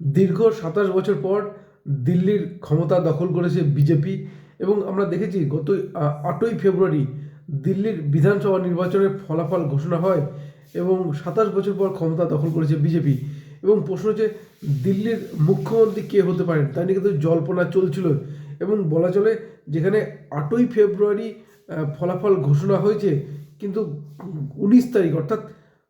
দীর্ঘ সাতাশ বছর পর দিল্লির ক্ষমতা দখল করেছে বিজেপি এবং আমরা দেখেছি গত আটই ফেব্রুয়ারি দিল্লির বিধানসভা নির্বাচনের ফলাফল ঘোষণা হয় এবং সাতাশ বছর পর ক্ষমতা দখল করেছে বিজেপি। এবং প্রশ্ন হচ্ছে, দিল্লির মুখ্যমন্ত্রী কে হতে পারেন? তা নিয়ে কিন্তু জল্পনা চলছিল এবং বলা চলে যেখানে আটই ফেব্রুয়ারি ফলাফল ঘোষণা হয়েছে, কিন্তু উনিশ তারিখ অর্থাৎ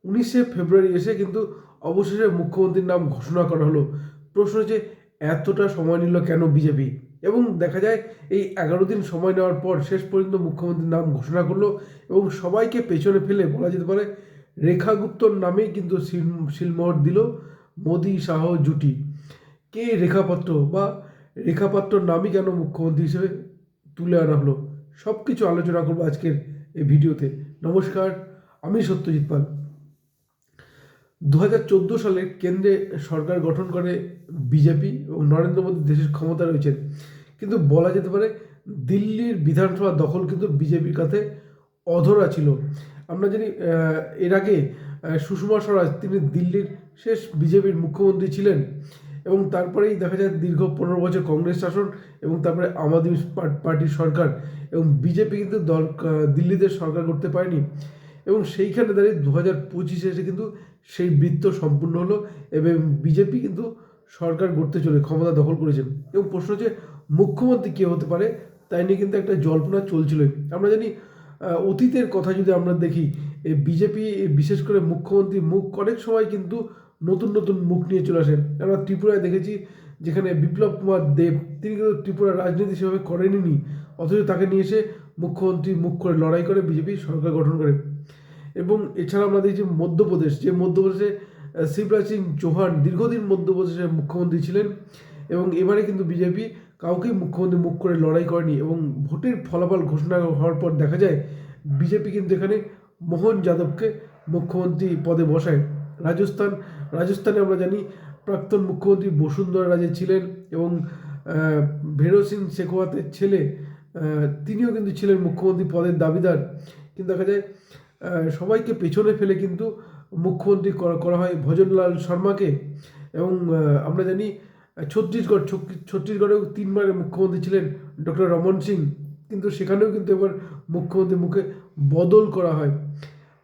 উনিশে ফেব্রুয়ারি এসে কিন্তু অবশেষে মুখ্যমন্ত্রীর নাম ঘোষণা করা হলো। প্রশ্ন হচ্ছে, এতটা সময় নিল কেন বিজেপি? এবং দেখা যায়, এই এগারো দিন সময় নেওয়ার পর শেষ পর্যন্ত মুখ্যমন্ত্রীর নাম ঘোষণা করল এবং সবাইকে পেছনে ফেলে বলা যেতে পারে, রেখা গুপ্তর নামেই কিন্তু শিল- শিলমোহর দিল মোদি শাহ জুটি। কে রেখাপাত্র বা রেখাপাত্রর নামই কেন মুখ্যমন্ত্রী হিসেবে তুলে আনা হলো? সব কিছু আলোচনা করব আজকের এই ভিডিওতে। নমস্কার, আমি সত্যজিৎ পাল। দু হাজার চোদ্দ সালে কেন্দ্রে সরকার গঠন করে বিজেপি এবং নরেন্দ্র মোদী দেশের ক্ষমতা রয়েছেন। কিন্তু বলা যেতে পারে দিল্লির বিধানসভা দখল কিন্তু বিজেপির কাছে অধরা ছিল। আমরা জানি এর আগে সুষমা স্বরাজ তিনি দিল্লির শেষ বিজেপির মুখ্যমন্ত্রী ছিলেন এবং তারপরেই দেখা যায় দীর্ঘ পনেরো বছর কংগ্রেস শাসন এবং তারপরে আম আদমি পার্টির সরকার এবং বিজেপি কিন্তু দল দিল্লিতে সরকার করতে পারেনি। এবং সেইখানে দাঁড়িয়ে দু হাজার পঁচিশে এসে কিন্তু সেই বৃত্ত সম্পূর্ণ হলো এবং বিজেপি কিন্তু সরকার গড়তে চলে, ক্ষমতা দখল করেছেন। এবং প্রশ্ন হচ্ছে, মুখ্যমন্ত্রী কে হতে পারে? তাই নিয়ে কিন্তু একটা জল্পনা চলছিল। আমরা জানি অতীতের কথা যদি আমরা দেখি এই বিজেপি বিশেষ করে মুখ্যমন্ত্রী মুখ অনেক সময় কিন্তু নতুন নতুন মুখ নিয়ে চলে আসেন। আমরা ত্রিপুরায় দেখেছি, যেখানে বিপ্লব কুমার দেব, তিনি কিন্তু ত্রিপুরার রাজনীতি সেভাবে করেননি অথচ তাকে নিয়ে এসে মুখ্যমন্ত্রী মুখ করে লড়াই করে বিজেপি সরকার গঠন করে। এবং এছাড়া আমরা দেখছি মধ্যপ্রদেশ, যে মধ্যপ্রদেশে শিবরাজ সিং চৌহান দীর্ঘদিন মধ্যপ্রদেশের মুখ্যমন্ত্রী ছিলেন এবং এবারে কিন্তু বিজেপি কাউকেই মুখ্যমন্ত্রী মুখ করে লড়াই করেনি এবং ভোটের ফলাফল ঘোষণা হওয়ার পর দেখা যায় বিজেপি কিন্তু এখানে মোহন যাদবকে মুখ্যমন্ত্রী পদে বসায়। রাজস্থান, রাজস্থানে আমরা জানি প্রাক্তন মুখ্যমন্ত্রী বসুন্ধরা রাজে ছিলেন এবং ভেরো সিং শেখোয়াতের ছেলে তিনিও কিন্তু ছিলেন মুখ্যমন্ত্রী পদের দাবিদার। কিন্তু দেখা যায় সবাইকে পেছনে ফেলে কিন্তু মুখ্যমন্ত্রী করা হয় ভজনলাল শর্মাকে। এবং আমরা জানি, ছত্তিশগড় ছত্তিশগড়েও তিনবার মুখ্যমন্ত্রী ছিলেন ডক্টর রমন সিং। কিন্তু সেখানেও কিন্তু এবার মুখ্যমন্ত্রী মুখে বদল করা হয়।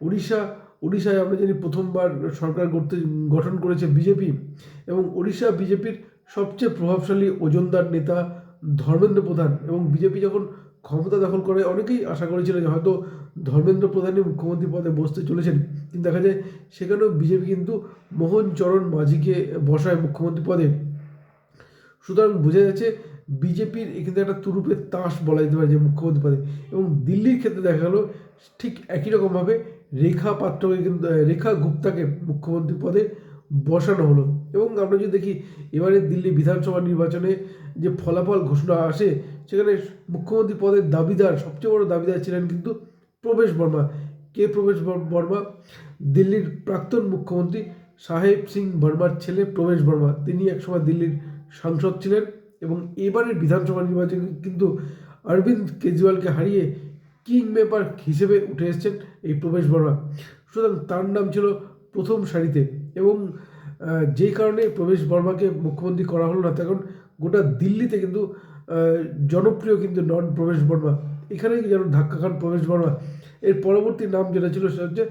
উড়িষ্যা উড়িষ্যায় আমরা জানি প্রথমবার সরকার করতে গঠন করেছে বিজেপি। এবং উড়িষ্যা বিজেপির সবচেয়ে প্রভাবশালী ওজনদার নেতা ধর্মেন্দ্র প্রধান। এবং বিজেপি যখন ক্ষমতা দখল করে অনেকেই আশা করেছিল যে হয়তো ধর্মেন্দ্র প্রধানই মুখ্যমন্ত্রী পদে বসতে চলেছেন। কিন্তু দেখা যায় সেখানেও বিজেপি কিন্তু মোহন চরণ মাঝিকে বসায় মুখ্যমন্ত্রী পদে। সুতরাং বোঝা যাচ্ছে বিজেপির এখানে একটা তুরুপের তাস বলা যেতে পারে যে মুখ্যমন্ত্রী পদে। এবং দিল্লির ক্ষেত্রে দেখা গেলো ঠিক একই রকমভাবে রেখা পাত্রকে কিন্তু, রেখা গুপ্তাকে মুখ্যমন্ত্রী পদে বসানো হলো। এবং আমরা যদি দেখি, এবারে দিল্লি বিধানসভা নির্বাচনে যে ফলাফল ঘোষণা আসে, সেখানে মুখ্যমন্ত্রী পদের দাবিদার, সবচেয়ে বড় দাবিদার ছিলেন কিন্তু প্রবেশ বর্মা। কে প্রবেশ বর্মা? দিল্লির প্রাক্তন মুখ্যমন্ত্রী সাহেব সিং বর্মার ছেলে প্রবেশ বর্মা। তিনি একসময় দিল্লির সাংসদ ছিলেন এবং এবারের বিধানসভা নির্বাচনে কিন্তু অরবিন্দ কেজরিওয়ালকে হারিয়ে কিং মেকার হিসেবে উঠে এসেছেন এই প্রবেশ বর্মা। সুতরাং তার নাম ছিল প্রথম সারিতে এবং যেই কারণে প্রবেশ বর্মাকে মুখ্যমন্ত্রী করা হলো না তখন গোটা দিল্লিতে কিন্তু জনপ্রিয় কিন্তু নন প্রবেশ বর্মা। এখানেই যেন ধাক্কা খান প্রবেশ বর্মা। এর পরবর্তী নাম যেটা ছিল সেটা হচ্ছে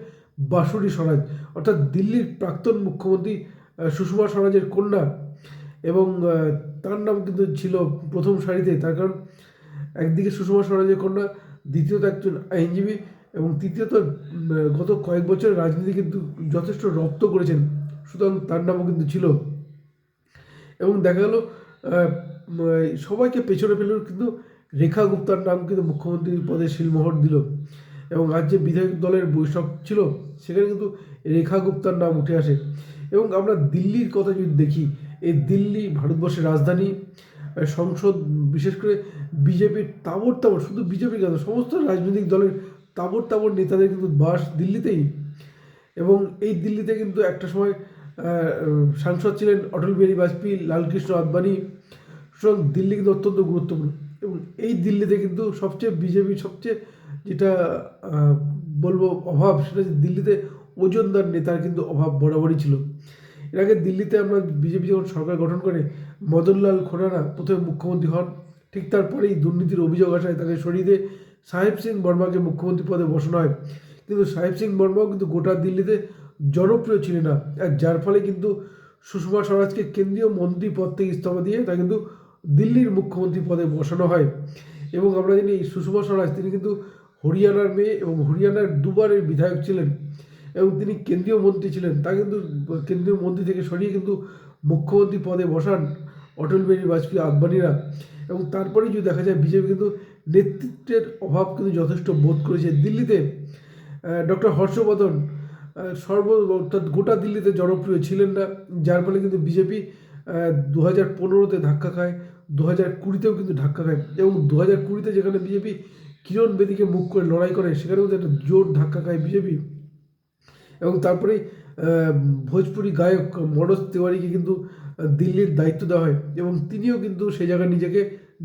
বাসুরি স্বরাজ। অর্থাৎ দিল্লির প্রাক্তন মুখ্যমন্ত্রী সুষমা স্বরাজের কন্যা এবং তার নাম কিন্তু ছিল প্রথম সারিতে। তার কারণ একদিকে সুষমা স্বরাজের কন্যা, দ্বিতীয়ত একজন আইনজীবী এবং তৃতীয়ত গত কয়েক বছর রাজনীতি কিন্তু যথেষ্ট রপ্ত করেছেন। সুতরাং তার নামও কিন্তু ছিল। এবং দেখা গেল সবাইকে পেছনে ফেলেও কিন্তু রেখা গুপ্তার নাম কিন্তু মুখ্যমন্ত্রী পদে শিলমোহর দিল। এবং আজ যে বিধায়ক দলের বৈঠক ছিল, সেখানে কিন্তু রেখা গুপ্তার নাম উঠে আসে। এবং আমরা দিল্লির কথা যদি দেখি এই দিল্লি ভারতবর্ষের রাজধানী সংসদ, বিশেষ করে বিজেপির তাবর তাবর শুধু বিজেপির কেন, সমস্ত রাজনৈতিক দলের তাবর তাবর নেতাদের কিন্তু বাস দিল্লিতেই। এবং এই দিল্লিতে কিন্তু একটা সময় সাংসদ ছিলেন অটল বিহারী বাজপেয়ী, লালকৃষ্ণ আদবানি, সুতরাং দিল্লি কিন্তু অত্যন্ত গুরুত্বপূর্ণ। এবং এই দিল্লিতে কিন্তু সবচেয়ে বিজেপির সবচেয়ে যেটা বলব অভাব সেটা দিল্লিতে ওজনদার নেতার কিন্তু অভাব বরাবরই ছিল। এর আগে দিল্লিতে আমরা বিজেপি যখন সরকার গঠন করে, মদনলাল খোরানা প্রথমে মুখ্যমন্ত্রী হন, ঠিক তারপরেই দুর্নীতির অভিযোগ আসায় তাকে সরিয়ে দিয়ে সাহেব সিং বর্মাকে মুখ্যমন্ত্রী পদে বসানো হয়। কিন্তু সাহেব সিং বর্মাও কিন্তু গোটা দিল্লিতে জনপ্রিয় ছিলেন না। যার ফলে কিন্তু সুষমা স্বরাজকে কেন্দ্রীয় মন্ত্রী পদ থেকে ইস্তফা দিয়ে তা কিন্তু দিল্লির মুখ্যমন্ত্রী পদে বসানো হয়। এবং আমরা জানি সুষমা স্বরাজ, তিনি কিন্তু হরিয়ানার মেয়ে এবং হরিয়ানার দুবারের বিধায়ক ছিলেন এবং তিনি কেন্দ্রীয় মন্ত্রী ছিলেন। তা কিন্তু কেন্দ্রীয় মন্ত্রী থেকে সরিয়ে কিন্তু মুখ্যমন্ত্রী পদে বসান অটল বিহারী বাজপেয়ী আদবানিরা এবং তারপরেই যদি দেখা যায়, বিজেপি কিন্তু নেতৃত্বের অভাব কিন্তু যথেষ্ট বোধ করেছে দিল্লিতে। ডক্টর হর্ষবর্ধন সর্ব অর্থাৎ গোটা দিল্লিতে জনপ্রিয় ছিলেন না, যার ফলে কিন্তু বিজেপি দু হাজার পনেরোতে ধাক্কা খায় দু হাজার কুড়িতেও কিন্তু ধাক্কা খায় এবং দু হাজার কুড়িতে যেখানে বিজেপি কিরণ বেদিকে মুখ করে লড়াই করে, সেখানেও কিন্তু একটা জোর ধাক্কা খায় বিজেপি। এবং তারপরেই ভোজপুরি গায়ক মনোজ তিওয়ারিকে কিন্তু দিল্লির দায়িত্ব দেওয়া হয় এবং তিনিও কিন্তু সেই জায়গায় নিজেকে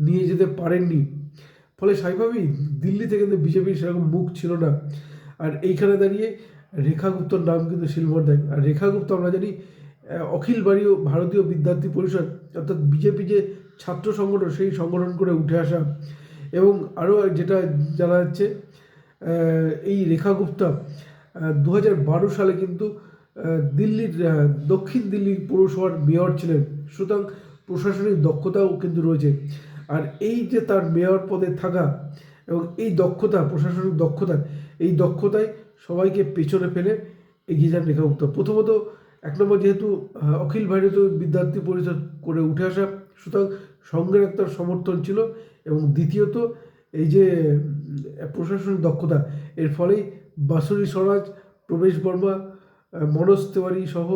নিয়ে যেতে পারেননি। ফলে স্বাভাবিকভাবেই দিল্লিতে কিন্তু বিজেপির সেরকম মুখ ছিল না। আর এইখানে দাঁড়িয়ে রেখা গুপ্তর নাম কিন্তু শিলমোহর দেয়। আর রেখা গুপ্ত আমরা জানি অখিল ভারতীয় ভারতীয় বিদ্যার্থী পরিষদ, অর্থাৎ বিজেপি যে ছাত্র সংগঠন, সেই সংগঠন করে উঠে আসা। এবং আরও যেটা জানা যাচ্ছে এই রেখা গুপ্তা দু বারো সালে কিন্তু দিল্লির দক্ষিণ দিল্লির পৌরসভার মেয়র ছিলেন। সুতরাং প্রশাসনিক দক্ষতাও কিন্তু রয়েছে। আর এই যে তার মেয়র পদে থাকা এবং এই দক্ষতা, প্রশাসনিক দক্ষতা এই দক্ষতায় সবাইকে পেছনে ফেলে এগিয়ে যান রেখা গুপ্তা। প্রথমত এক নম্বর যেহেতু অখিল ভারতীয় বিদ্যার্থী পরিষদ করে উঠে আসা, সুতরাং সঙ্গের একটা সমর্থন ছিল এবং দ্বিতীয়ত এই যে প্রশাসনিক দক্ষতা, এর ফলেই বাসুরি স্বরাজ, প্রবেশ বর্মা মনোজ তেওয়ারি সহ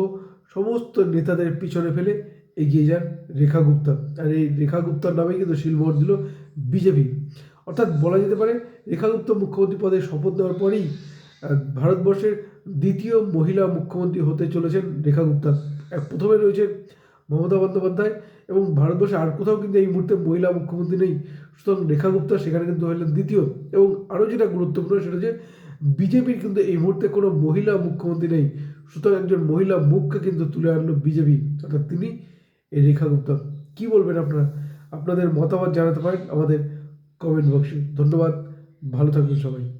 সমস্ত নেতাদের পিছনে ফেলে এগিয়ে যান রেখা গুপ্তা। আর এই রেখা গুপ্তার নামে কিন্তু শিলমোহর দিল বিজেপি। অর্থাৎ বলা যেতে পারে, রেখা গুপ্তা মুখ্যমন্ত্রী পদে শপথ নেওয়ার পরেই ভারতবর্ষের দ্বিতীয় মহিলা মুখ্যমন্ত্রী হতে চলেছেন রেখা গুপ্তা। প্রথমে রয়েছে মমতা বন্দ্যোপাধ্যায় এবং ভারতবর্ষে আর কোথাও কিন্তু এই মুহূর্তে মহিলা মুখ্যমন্ত্রী নেই। সুতরাং রেখা গুপ্তা সেখানে কিন্তু হলেন দ্বিতীয়। এবং আরও যেটা গুরুত্বপূর্ণ সেটা যে বিজেপির কিন্তু এই মুহূর্তে কোনো মহিলা মুখ্যমন্ত্রী নেই। সুতরাং একজন মহিলা মুখকে কিন্তু তুলে আনলো বিজেপি, অর্থাৎ তিনি এই রেখা গুপ্তা। কী বলবেন আপনারা? আপনাদের মতামত জানাতে পারেন আমাদের কমেন্ট বক্সে ধন্যবাদ, ভালো থাকবেন সবাই।